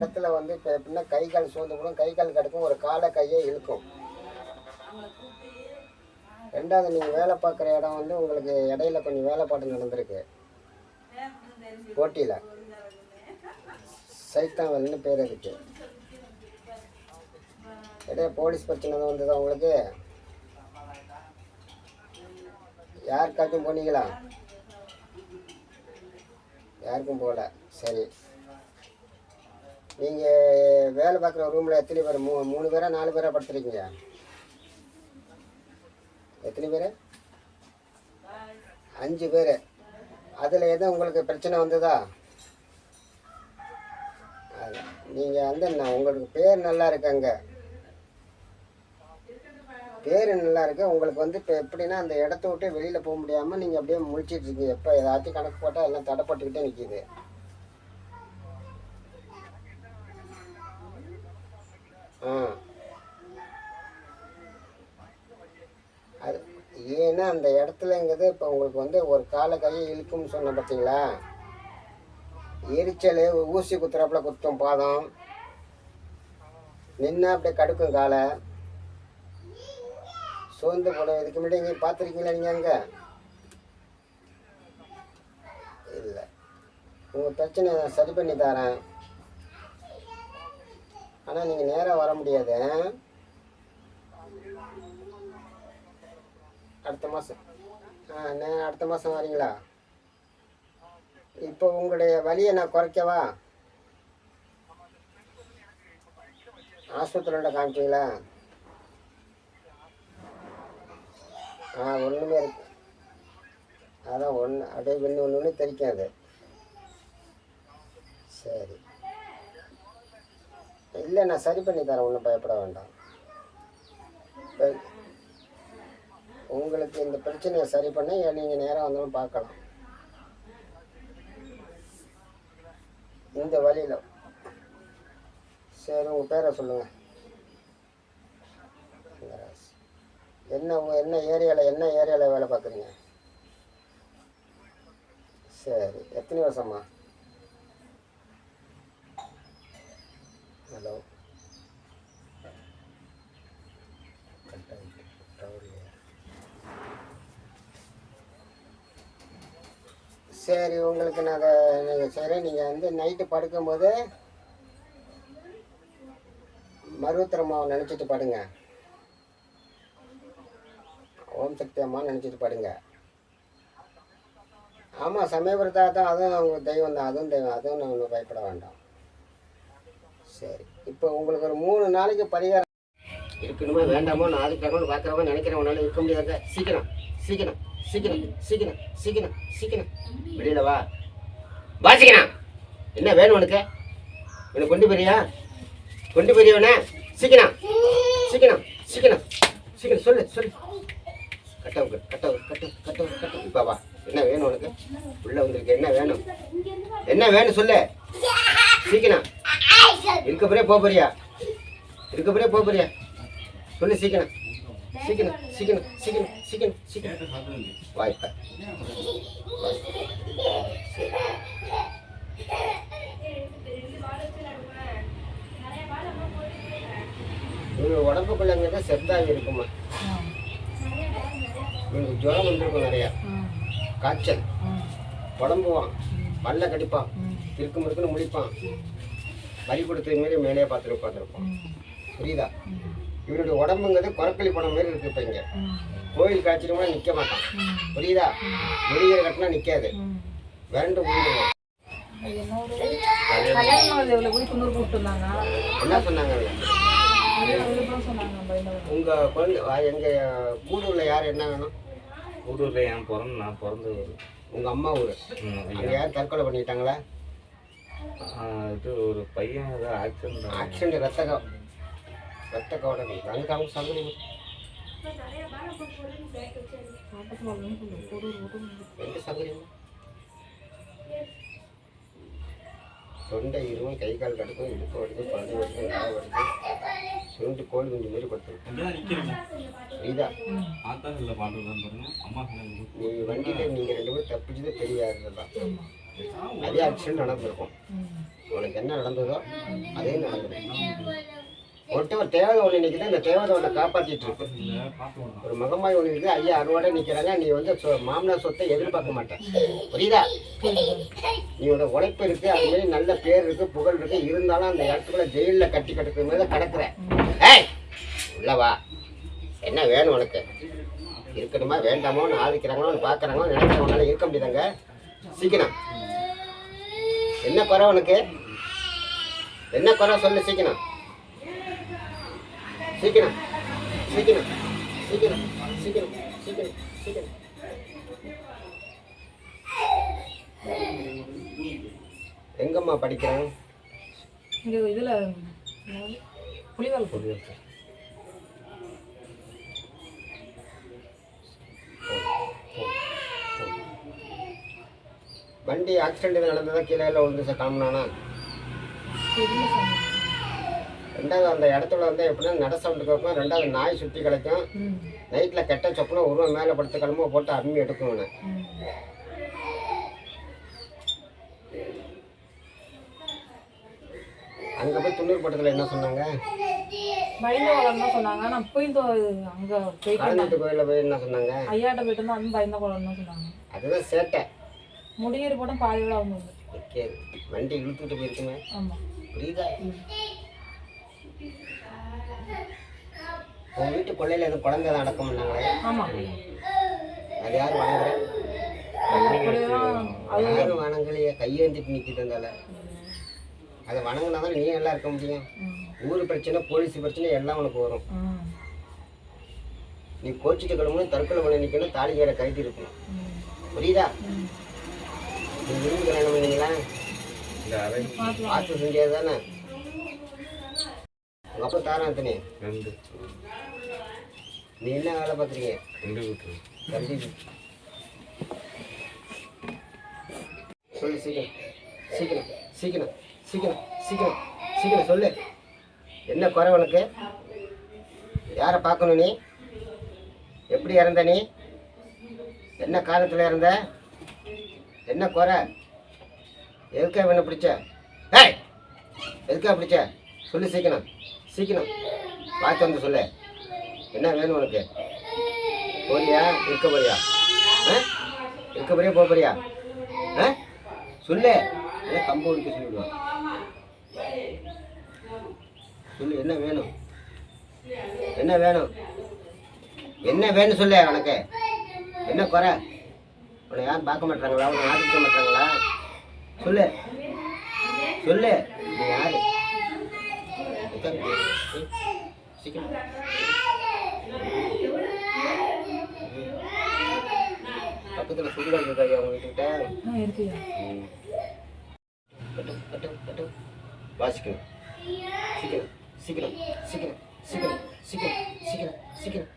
இடத்துல வந்து இப்போ எப்படின்னா கை கால் சோர்ந்து போடும். கை கால் கிடக்கும் ஒரு காலை கையை இழுக்கும். ரெண்டாவது நீங்கள் வேலை பார்க்குற இடம் வந்து உங்களுக்கு இடையில கொஞ்சம் வேலைப்பாடு நடந்திருக்கு. போட்டியில். சைத்தாவல்னு பேர் இருக்கு. இடையே போலீஸ் பிரச்சனை தான் உங்களுக்கு? யாருக்காச்சும் போனீங்களா? யாருக்கும் போகல. சரி. நீங்கள் வேலை பார்க்குற ரூமில் எத்தனை பேர்? மூ மூணு பேரா நாலு பேரா படுத்துருக்கீங்க? எத்தனை பேர்? அஞ்சு பேர். அதில் எதுவும் உங்களுக்கு பிரச்சனை வந்ததா? நீங்கள் வந்து நான் உங்களுக்கு பேர் நல்லா இருக்கு பேர் நல்லா இருக்கு. உங்களுக்கு வந்து இப்போ எப்படின்னா அந்த இடத்த விட்டு வெளியில் போக முடியாமல் நீங்கள் அப்படியே முழிச்சிட்டு இருக்கீங்க. எப்போ ஏதாச்சும் கணக்கு போட்டால் எல்லாம் தடைப்பட்டுக்கிட்டே நிற்கிது அது ஏன்னா அந்த இடத்துலங்கிறது இப்போ உங்களுக்கு வந்து ஒரு காலை கையை இழுக்கும்னு சொன்ன பார்த்தீங்களா எரிச்சல் ஊசி குத்துறாப்புல குத்தும் பாதம். நின்று அப்படியே கடுக்கும் காலை. சோர்ந்து போட இதுக்கு முன்னாடி இங்கே பார்த்துருக்கீங்களா நீங்கள் அங்கே? இல்லை. உங்கள் பிரச்சனை நான் சரி பண்ணி தரேன். ஆனால் நீங்கள் நேராக வர முடியாது. அடுத்த மாதம் ஆ நே அடுத்த மாதம் வரீங்களா? இப்போ உங்களுடைய வலியை நான் குறைக்கவா? ஆஸ்பத்திரியோட காமிச்சிங்களா ஆ ஒன்றுமே இருக்கு. அதான் ஒன்று அப்படியே ஒன்று ஒன்று ஒன்று தெரிக்காது. சரி. இல்லை நான் சரி பண்ணி தரேன் ஒன்றும் பயப்பட வேண்டாம். உங்களுக்கு இந்த பிரச்சனையை சரி பண்ண நீங்கள் நேராக வந்தாலும் பார்க்கலாம். இந்த வழியில். சரி உங்கள் பேரை சொல்லுங்கள் என்ன என்ன ஏரியாவில் என்ன ஏரியாவில் வேலை பார்க்குறீங்க? சரி எத்தனை வருஷமா சரி உங்களுக்கு நான் அதை நீங்கள் சரி நீங்கள் வந்து நைட்டு படுக்கும்போது மருவத்திரமாவை நினச்சிட்டு படுங்க. ஓம் சக்தி அம்மா நினச்சிட்டு படுங்க. ஆமாம் சமயபுரத்தா தான் அதுவும் அவங்க தெய்வம் தான். அதுவும் தெய்வம் அதுவும் நான் பயப்பட வேண்டாம். சரி இப்போ உங்களுக்கு ஒரு மூணு நாளைக்கு பரிகாரம் இருக்கணுமா வேண்டாமோ? நான் அதுக்கு தகவல் பார்க்குறவங்க நினைக்கிறவங்களால இருக்க முடியாத சீக்கிரம். சீக்கிரம் சீக்கிரம் சீக்கிரம் சீக்கிரம் சீக்கிரம் வெளியில வா வாசிக்கணும் என்ன வேணும் உனக்கு உனக்கு கொண்டு போறியா கொண்டு போறியவனே சீக்கிரம் சீக்கிரம் சீக்கிரம் சீக்கிரம் சொல்லு சொல்லு கட்டவுக்கு கட்டவு கட்டு கட்டவு கட்டவு இப்போ வா என்ன வேணும் உனக்கு உள்ள வந்திருக்கு என்ன வேணும் என்ன வேணும் சொல்லு சீக்கிரம் இருக்கப்படியே போறியா போக போறியா இருக்கப்படியே போக போறியா சொல்லு சீக்கிரம் சீக்கிரம் சீக்கிரம் சீக்கிரம் சீக்கிரம் சீக்கிரம். வாய்ப்பா உடம்புக்குள்ளே தான் செத்தாவி இருக்குமா? உங்களுக்கு ஜுரம் வந்திருக்கும் நிறையா. காய்ச்சல். உடம்புவான் பல்ல கடிப்பான். திருக்கு முறுக்குன்னு முழிப்பான். வலி கொடுத்தது மாரி மேலே பார்த்துட்டு உட்காந்துருப்பான் புரியுதா? இவனுடைய உடம்புங்கிறது குரக்களி படம் மாதிரி இருக்கு இப்போ இங்கே. கோயில் காய்ச்சலுமா நிற்க மாட்டான். புரியுதா? முடிகிற கட்டினா நிற்காது விரண்டு முடிஞ்சிடும் என்ன சொன்னாங்க உங்க குழந்தை எங்க கூடூர்ல யார் என்ன வேணும்? ஊடூரில் என் பிறந்த நான் பிறந்த ஊர். உங்க அம்மா ஊர். ம், அங்க யார் தற்கொலை பண்ணிட்டாங்களா? இது ஒரு பையன் ஏதோ ஆக்சிடென்ட் ஆக்சிடென்ட் ரத்த அவங்க சங்கடி எந்த சங்கடி தொண்டை இருவும் கை கால் கடுக்கும் இடுப்பு வடிக்கும் பல்லு வடிக்கும் நாய் வடிக்கும் சுருண்டு கோழி குஞ்சு மாரி அம்மா சொன்னாங்க நீ வண்டியில நீங்க ரெண்டு பேரும் தப்பிச்சது பெரிய தான். அதே ஆக்சிடென்ட் நடந்திருக்கும். உனக்கு என்ன நடந்ததோ அதே நடந்தது ஒருத்த ஒரு தேவதை ஒன்று நிற்குது இந்த தேவதை ஒன்று காப்பாற்றிட்டு இருக்கு. ஒரு மகமாய் ஒன்று இருக்குது ஐயா அறுவாடை நிற்கிறாங்க நீ வந்து சொ- மாமனார் சொத்தை எதிர்பார்க்க மாட்டேன். புரியுதா? நீ உன்னோட உழைப்பு இருக்கு அது மாதிரி நல்ல பேர் இருக்கு புகழ் இருக்கு. இருந்தாலும் அந்த இடத்துக்குள்ள ஜெயிலில் கட்டி கட்டுக்கிற மாதிரி கிடக்குற. ஏய் உள்ளவா என்ன வேணும் உனக்கு? இருக்கணுமா வேண்டாமோன்னு ஆதிக்கிறாங்களோன்னு பார்க்குறாங்களோ நினைக்கிறவனால இருக்க முடியுதாங்க. சீக்கிரம். என்ன குறை உனக்கு? என்ன குறை சொல்லு சீக்கிரம். சீக்கிரம். சீக்கிரம். சீக்கிரம். சீக்கிரம். சீக்கிரம். சீக்கிரம். எங்கம்மா படிக்கிறேன்? இங்க இதுல புலிவால் வண்டி ஆக்சிடென்ட் நடந்ததா? கீழே எல்லாம் விழுந்து கிளம்புனானா தெரியல சாமி. ரெண்டாவது அந்த இடத்துல வந்து எப்படின்னா நட சவுண்டு கேட்கும். ரெண்டாவது நாய் சுற்றி கிடைக்கும் நைட்டில் கெட்ட சொப்பனம் உருவம் மேலே படுத்து கிளம்ப போட்டு அம்மி. ம். அங்கே போய் துண்ணூர் பட்டத்தில் என்ன சொன்னாங்க? பயந்த சொன்னாங்க. நான் போய் இந்த அங்க கோயிலில் போய் என்ன சொன்னாங்க? ஐயாட்ட போயிட்டு இருந்தா அதுவும் பயந்த சொன்னாங்க. அதுதான் சேட்டை. முடியிற போட்டும் பாதியோட அவங்க வண்டி இழுத்துக்கிட்டு போயிருக்குமே. ஆமா. புரியுதா? உன் வீட்டு கொள்ளையில் எதுவும் குழந்தை தான் அடக்கம் பண்ணாங்களே? ஆமா. அது யார் வணங்குற அப்படியேதான் அது யாரும் வணங்கலையே? கையேந்திட்டு நிற்கிது இருந்தால அதை வணங்கினா தான் நீ நல்லா இருக்க முடியும். ஊர் பிரச்சனை போலீஸ் பிரச்சனை எல்லாம் உனக்கு வரும். நீ கோச்சிட்டு கிளம்பணும் தற்கொலை பண்ணி நிற்கணும் தாலி கயிறை கைது இருக்கணும். ம். புரியுதா? நீ விரும்பி கல்யாணம் பண்ணீங்களா பார்த்து செஞ்சது தானே அப்பா தாராந்தனி ரெண்டு. நீ என்ன வேலை பார்க்குறீங்க ரெண்டு வீட்டு தம்பி சொல்லு சீக்கிரம். சீக்கிரம். சீக்கிரம். சீக்கிரம். சீக்கிரம். சீக்கிரம் சொல்லு. என்ன குறை உனக்கு? யாரை பார்க்கணும் நீ? எப்படி இறந்த நீ? என்ன காலத்தில் இறந்த? என்ன குறை? எதுக்கா இவனை பிடிச்ச? ஏய்! எதுக்கா பிடிச்ச? சொல்லு சீக்கிரம். சீக்கிரம். பார்த்து வந்து சொல்லு. என்ன வேணும் உனக்கு? போறியா? இருக்க போறியா? ஆ? இருக்க போறியா? போக போறியா? ஆ? சொல்லு. ஏதோ கம்பு உடிக்க சொல்லிடுவான் சொல்லு என்ன வேணும்? என்ன வேணும்? என்ன வேணும் சொல்லு உனக்கு? என்ன குறை? உன்னை யாரும் பார்க்க மாட்டாங்களா உன்னை ஆதரிக்க மாட்டாங்களா சொல்லு. சொல்லு. நீ யாரு? சீக்கிரம். பக்கத்தில் சுடுகாடு இருக்கா அவங்க வீட்டுக்கிட்ட இருக்குயா வாசிக்கணும். சீக்கிரம் சீக்கிரம் சீக்கிரம் சீக்கிரம் சீக்கிரம் சீக்கிரம் சீக்கிரம்.